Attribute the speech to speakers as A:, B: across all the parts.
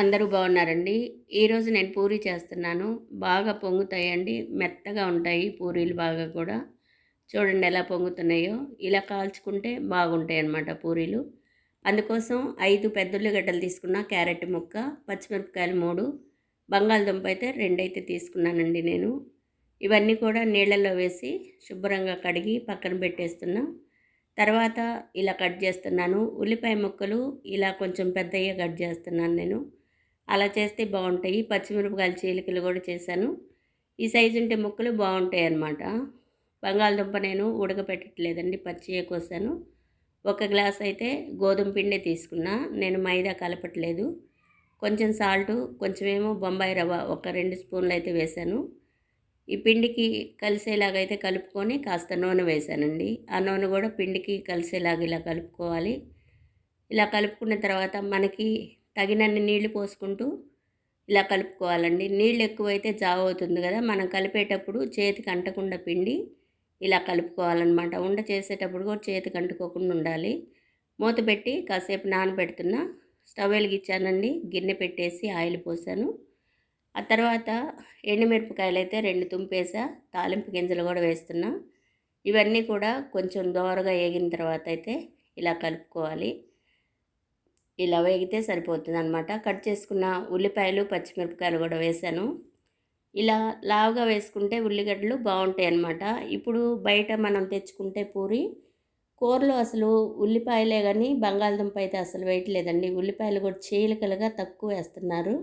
A: అందరూ బాగున్నారండి. ఈరోజు నేను పూరి చేస్తున్నాను. బాగా పొంగుతాయండి. మెత్తగా ఉంటాయి పూరీలు బాగా కూడా. చూడండి ఎలా పొంగుతున్నాయో. ఇలా కాల్చుకుంటే బాగుంటాయి అన్నమాట పూరీలు. అందుకోసం ఐదు పెద్ద ఉల్లిగడ్డలు తీసుకున్న క్యారెట్ ముక్క పచ్చిమిరపకాయలు మూడు బంగాళదుంప అయితే రెండైతే తీసుకున్నానండి నేను. ఇవన్నీ కూడా నీళ్ళల్లో వేసి శుభ్రంగా కడిగి పక్కన పెట్టేస్తున్నా. తర్వాత ఇలా కట్ చేస్తున్నాను. ఉల్లిపాయ ముక్కలు ఇలా కొంచెం పెద్దయ్యే కట్ చేస్తున్నాను నేను. అలా చేస్తే బాగుంటాయి. పచ్చిమిరపకాయల చీలికలు కూడా చేశాను. ఈ సైజు ఉంటే ముక్కలు బాగుంటాయి అన్నమాట. బంగాళదుంప నేను ఉడకపెట్టట్లేదండి పచ్చి కోసాను. ఒక గ్లాస్ అయితే గోధుమ పిండి తీసుకున్నా. నేను మైదా కలపట్లేదు. కొంచెం సాల్టు కొంచెమేమో బొంబాయి రవ్వ ఒక రెండు స్పూన్లు అయితే వేశాను. ఈ పిండికి కలిసేలాగైతే కలుపుకొని కాస్త నూనె వేశానండి. ఆ నూనె కూడా పిండికి కలిసేలాగా ఇలా కలుపుకోవాలి. ఇలా కలుపుకున్న తర్వాత మనకి తగినన్ని నీళ్ళు పోసుకుంటూ ఇలా కలుపుకోవాలండి. నీళ్ళు ఎక్కువైతే జావ అవుతుంది కదా మనం కలిపేటప్పుడు చేతికి అంటకుండా పిండి ఇలా కలుపుకోవాలన్నమాట. ఉండ చేసేటప్పుడు కూడా చేతికి అంటుకోకుండా ఉండాలి. మూత పెట్టి కాసేపు నానబెడుతున్నా స్టవ్ వెలిగించానండి. గిన్నె పెట్టేసి ఆయిల్ పోసాను. ఆ తర్వాత ఎండుమిరపకాయలు అయితే రెండు తుంపేసా తాలింపు గింజలు కూడా వేస్తున్నా. ఇవన్నీ కూడా కొంచెం దోరగా వేగిన తర్వాత అయితే ఇలా కలుపుకోవాలి. ఇలా వేగితే సరిపోతుంది అనమాట కట్ చేసుకున్న ఉల్లిపాయలు పచ్చిమిరపకాయలు కూడా వేసాను ఇలా లావుగా వేసుకుంటే ఉల్లిగడ్డలు బాగుంటాయి అన్నమాట ఇప్పుడు బయట మనం తెచ్చుకుంటే పూరి కూరలో అసలు ఉల్లిపాయలే కానీ బంగాళదుంప అయితే అసలు వేయట్లేదండి. ఉల్లిపాయలు కూడా చీలికలుగా తక్కువ వేస్తున్నారు.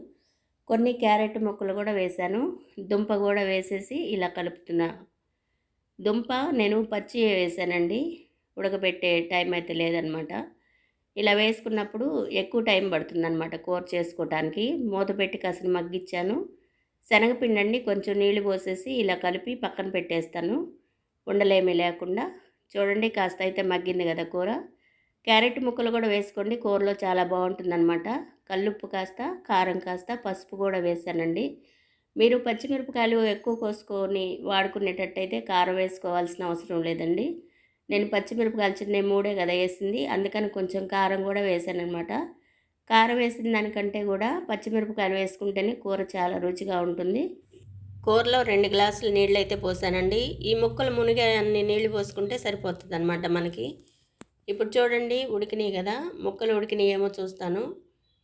A: కొన్ని క్యారెట్ ముక్కలు కూడా వేశాను. దుంప కూడా వేసేసి ఇలా కలుపుతున్నా. దుంప నేను పచ్చి వేసానండి ఉడకబెట్టే టైం అయితే లేదనమాట ఇలా వేసుకున్నప్పుడు ఎక్కువ టైం పడుతుందనమాట కూర చేసుకోవటానికి మూత పెట్టి కాసిన మగ్గిచ్చాను. శనగపిండి అండి కొంచెం నీళ్ళు పోసేసి ఇలా కలిపి పక్కన పెట్టేస్తాను. ఉండలేమి లేకుండా. చూడండి కాస్త అయితే మగ్గింది కదా కూర. క్యారెట్ ముక్కలు కూడా వేసుకోండి. కూరలో చాలా బాగుంటుందన్నమాట. కల్లుప్పు కాస్త కారం కాస్త పసుపు కూడా వేసానండి. మీరు పచ్చిమిరపకాయలు ఎక్కువ కోసుకొని వాడుకునేటట్టయితే కారం వేసుకోవాల్సిన అవసరం లేదండి. నేను పచ్చిమిరపకాయలు చిన్న మూడే కదా వేసింది. అందుకని కొంచెం కారం కూడా వేసాను అనమాట కారం వేసిన దానికంటే కూడా పచ్చిమిరపకాయలు వేసుకుంటేనే కూర చాలా రుచిగా ఉంటుంది. కూరలో రెండు గ్లాసులు నీళ్ళు అయితే పోసానండి. ఈ ముక్కలు మునిగే అన్ని నీళ్ళు పోసుకుంటే సరిపోతుంది అనమాట మనకి. ఇప్పుడు చూడండి ఉడికినాయి కదా. ముక్కలు ఉడికినాయి ఏమో చూస్తాను.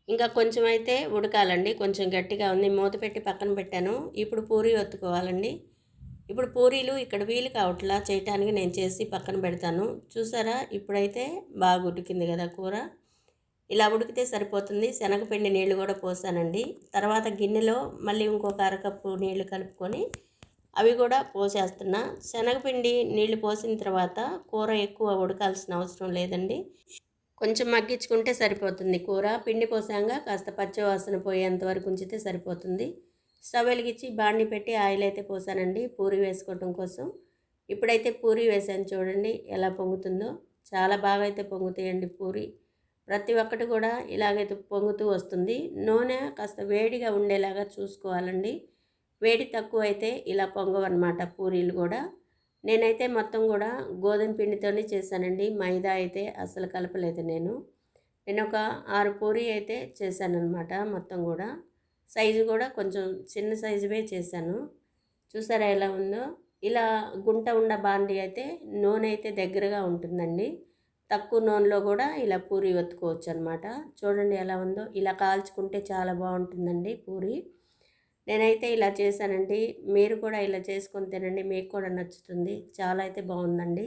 A: ఇంకా కొంచెం అయితే ఉడకాలండి. కొంచెం గట్టిగా ఉంది. మూత పెట్టి పక్కన పెట్టాను. ఇప్పుడు పూరి ఒత్తుకోవాలండి. ఇప్పుడు పూరీలు ఇక్కడ వీలు కావట్లా చేయటానికి నేను చేసి పక్కన పెడతాను. చూసారా? ఇప్పుడైతే బాగా ఉడికింది కదా కూర. ఇలా ఉడికితే సరిపోతుంది. శనగపిండి నీళ్ళు కూడా పోసానండి. తర్వాత గిన్నెలో మళ్ళీ ఇంకొక అరకప్పు నీళ్ళు కలుపుకొని అవి కూడా పోసేస్తున్నా. శనగపిండి నీళ్ళు పోసిన తర్వాత కూర ఎక్కువ ఉడకాల్సిన అవసరం లేదండి. కొంచెం మగ్గించుకుంటే సరిపోతుంది కూర. పిండి పోసాక కాస్త పచ్చివాసన పోయేంత వరకు ఉంచితే సరిపోతుంది. స్టవ్ వెలిగించి బాండి పెట్టి ఆయిల్ అయితే పోసానండి. పూరి వేసుకోవటం కోసం. ఇప్పుడైతే పూరి వేసాను చూడండి ఎలా పొంగుతుందో. చాలా బాగా అయితే పొంగుతాయండి పూరి. ప్రతి ఒక్కటి కూడా ఇలాగైతే పొంగుతూ వస్తుంది. నూనె కాస్త వేడిగా ఉండేలాగా చూసుకోవాలండి. వేడి తక్కువ అయితే ఇలా పొంగవన్నమాట పూరీలు కూడా. నేనైతే మొత్తం కూడా గోధుమ పిండితోనే చేశానండి. మైదా అయితే అసలు కలపలేదు నేను. నేను ఒక ఆరు పూరి అయితే చేశానన్నమాట మొత్తం కూడా. సైజు కూడా కొంచెం చిన్న సైజువే చేశాను. చూసారా ఎలా ఉందో? ఇలా గుంట ఉండ బాండి అయితే నూనె అయితే దగ్గరగా ఉంటుందండి. తక్కువ నూనెలో కూడా ఇలా పూరి ఒత్తుకోవచ్చు అనమాట చూడండి ఎలా ఉందో? ఇలా కాల్చుకుంటే చాలా బాగుంటుందండి పూరి. నేనైతే ఇలా చేశానండి. మీరు కూడా ఇలా చేసుకొని తినండి. మీకు కూడా నచ్చుతుంది. చాలా అయితే బాగుందండి.